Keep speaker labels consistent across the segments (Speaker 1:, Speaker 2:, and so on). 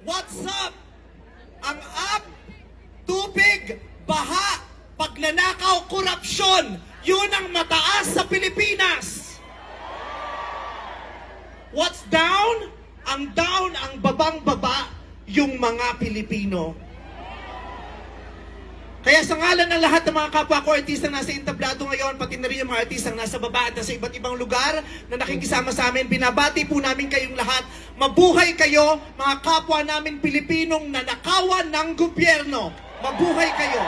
Speaker 1: What's up? Ang up, tubig, baha, pagnanakaw, korupsyon, yun ang mataas sa Pilipinas. What's down? Ang down, ang babang baba, yung mga Pilipino. Kaya sa ngalan ng lahat ng mga kapwa ko artista na nasa entablado ngayon, pati na rin yung mga artistang nasa baba at nasa iba't ibang lugar na nakikisama sa amin, binabati po namin kayong lahat. Mabuhay kayo, mga kapwa namin Pilipinong nanakawan ng gobyerno. Mabuhay kayo.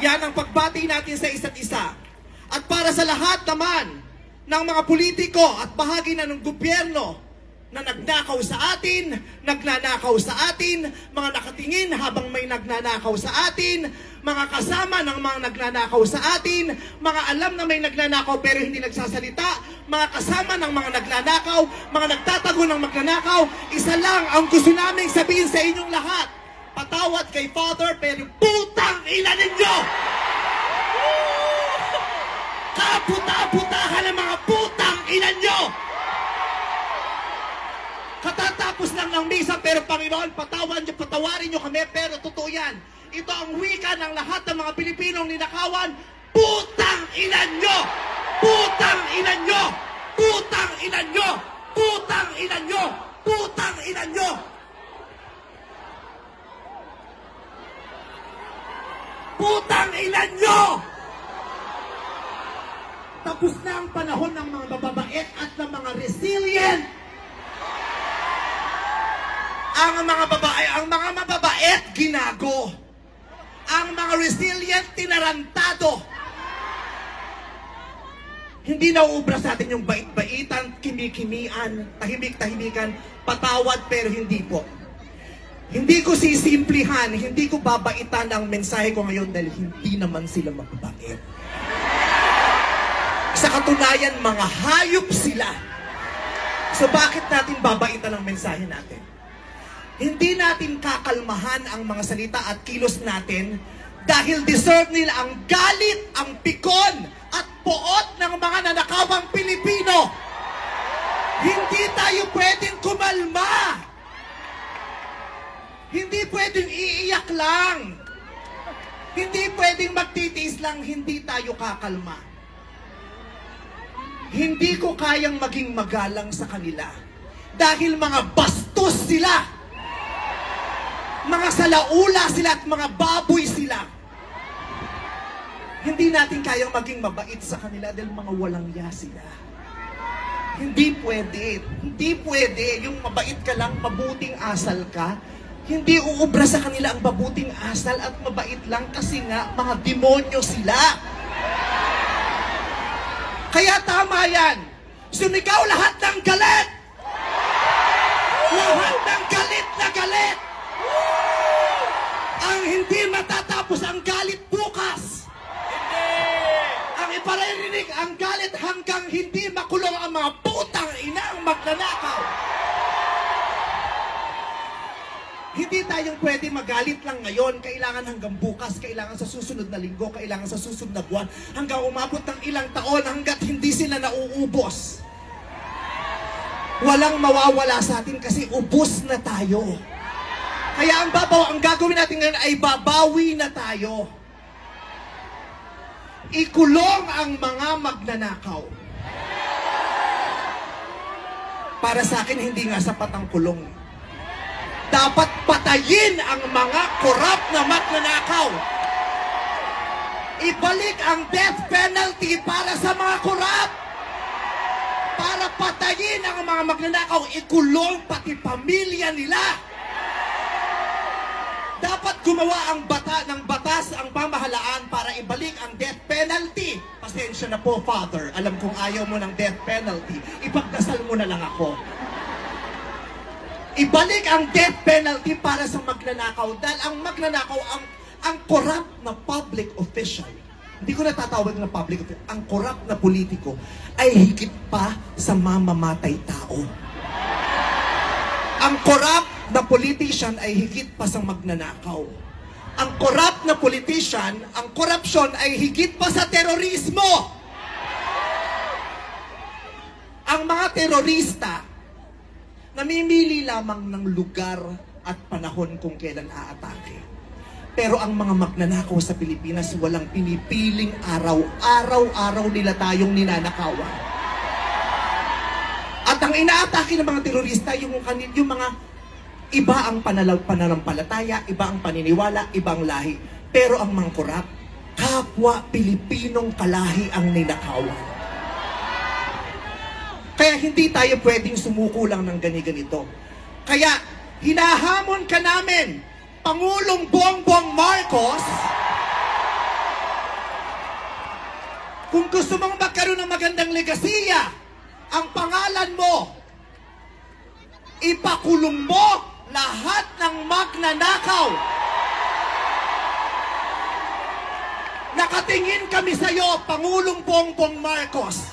Speaker 1: Yan ang pagbati natin sa isa't isa. At para sa lahat naman ng mga politiko at bahagi na ng gobyerno na nagnakaw sa atin, nagnanakaw sa atin, mga nakatingin habang may nagnanakaw sa atin, mga kasama ng mga nagnanakaw sa atin, mga alam na may nagnanakaw pero hindi nagsasalita, mga kasama ng mga nagnanakaw, mga nagtatago ng magnanakaw, isa lang ang gusto naming sabihin sa inyong lahat. Patawad kay Father pero putang ina ninyo! Kaputa-putahan ng mga putang ina nyo! Katatapos lang ng misa, pero Panginoon, patawan niyo, patawarin niyo kami, pero totoo yan. Ito ang wika ng lahat ng mga Pilipinong ninakawan, putang ina nyo! Putang ina nyo! Putang ina nyo! Putang ina nyo! Putang ina nyo! Putang ina nyo! Tapos na ang panahon ng mga mababait at ng mga resilient ang mga babae, ang mga mababait, ginago. Ang mga resilient, tinarantado. Hindi nauubra sa atin yung bait-baitan, kimikimian, tahimik-tahimikan, patawad pero hindi po. Hindi ko sisimplihan, hindi ko babaitan ang mensahe ko ngayon dahil hindi naman sila mababait. Sa katunayan, mga hayop sila. So bakit natin babaitan ang mensahe natin? Hindi natin kakalmahan ang mga salita at kilos natin dahil deserve nila ang galit, ang pikon at poot ng mga nanakawang Pilipino. Hindi tayo pwedeng kumalma. Hindi pwedeng iiyak lang. Hindi pwedeng magtitiis lang, hindi tayo kakalma. Hindi ko kayang maging magalang sa kanila. Dahil mga bastos sila. Mga salaula sila at mga baboy sila. Hindi natin kayang maging mabait sa kanila dahil mga walang ya sila. Hindi pwede. Hindi pwede. Yung mabait ka lang, mabuting asal ka. Hindi uubra sa kanila ang mabuting asal at mabait lang kasi nga mga demonyo sila. Kaya tama yan. Sumigaw lahat ng galit. Lahat ng galit na galit. Hanggang hindi makulong ang mga putang inang magnanakaw. Hindi tayong pwede magalit lang ngayon. Kailangan hanggang bukas, kailangan sa susunod na linggo, kailangan sa susunod na buwan, hanggang umabot ng ilang taon hanggat hindi sila nauubos. Walang mawawala sa atin kasi ubos na tayo. Kaya ang babaw, ang gagawin natin ngayon ay babawi na tayo. Ikulong ang mga magnanakaw. Para sa akin, hindi nga sapat ang kulong. Dapat patayin ang mga korap na magnanakaw. Ibalik ang death penalty para sa mga korap. Para patayin ang mga magnanakaw, ikulong pati pamilya nila. Dapat gumawa ang bata ng batas ang pamahalaan para ibalik ang death penalty. Pasensya na po, Father. Alam kong ayaw mo ng death penalty. Ipagdasal mo na lang ako. Ibalik ang death penalty para sa magnanakaw dahil ang magnanakaw ang ang corrupt na public official. Hindi ko natatawag na public official. Ang corrupt na politiko ay higit pa sa mamamatay tao. Ang corrupt na politician ay higit pa sa magnanakaw. Ang corrupt na politician, ang korupsyon ay higit pa sa terorismo. Ang mga terorista namimili lamang ng lugar at panahon kung kailan aatake. Pero ang mga magnanakaw sa Pilipinas, walang pinipiling araw. Araw-araw nila tayong ninanakawan. At ang inaatake ng mga terorista, yung, yung mga iba ang panalaw, pananampalataya, iba ang paniniwala, ibang lahi. Pero ang mga korap, kapwa Pilipinong kalahi ang ninakawan. Kaya hindi tayo pwedeng sumuko lang ng gani-ganito. Kaya hinahamon ka namin, Pangulong Bongbong Marcos, kung gusto mong magkaroon ng magandang legasiya, ang pangalan mo, ipakulong mo lahat ng magnanakaw. Nakatingin kami sa iyo, Pangulong Bongbong Marcos.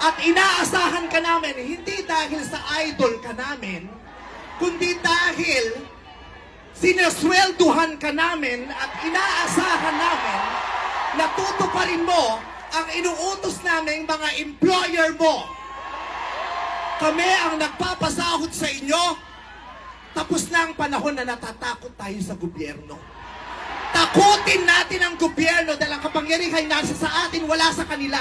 Speaker 1: At inaasahan ka namin, hindi dahil sa idol ka namin, kundi dahil sinaswelduhan ka namin at inaasahan namin na tutuparin mo ang inuutos naming mga employer mo. Kami ang nagpapasahod sa inyo, tapos na ang panahon na natatakot tayo sa gobyerno. Takutin natin ang gobyerno dahil ang kapangyarihan nasa sa atin, wala sa kanila.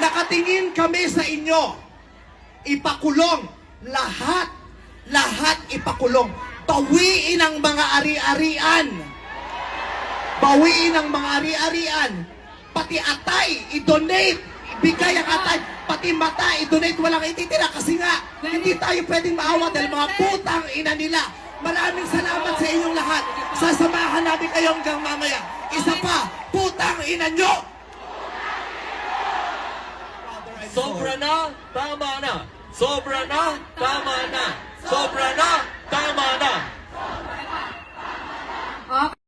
Speaker 1: Nakatingin kami sa inyo. Ipakulong. Lahat. Lahat ipakulong. Bawiin ang mga ari-arian. Bawiin ang mga ari-arian. Pati atay, i-donate magbigay ang atay, pati mata, i-donate, walang ititira kasi nga, hindi tayo pwedeng maawa dahil mga putang ina nila. Maraming salamat sa inyong lahat. Sasamahan namin kayo hanggang mamaya. Isa pa, putang ina nyo! Sobra na, tama na.
Speaker 2: Sobra na, tama na. Sobra na, tama na.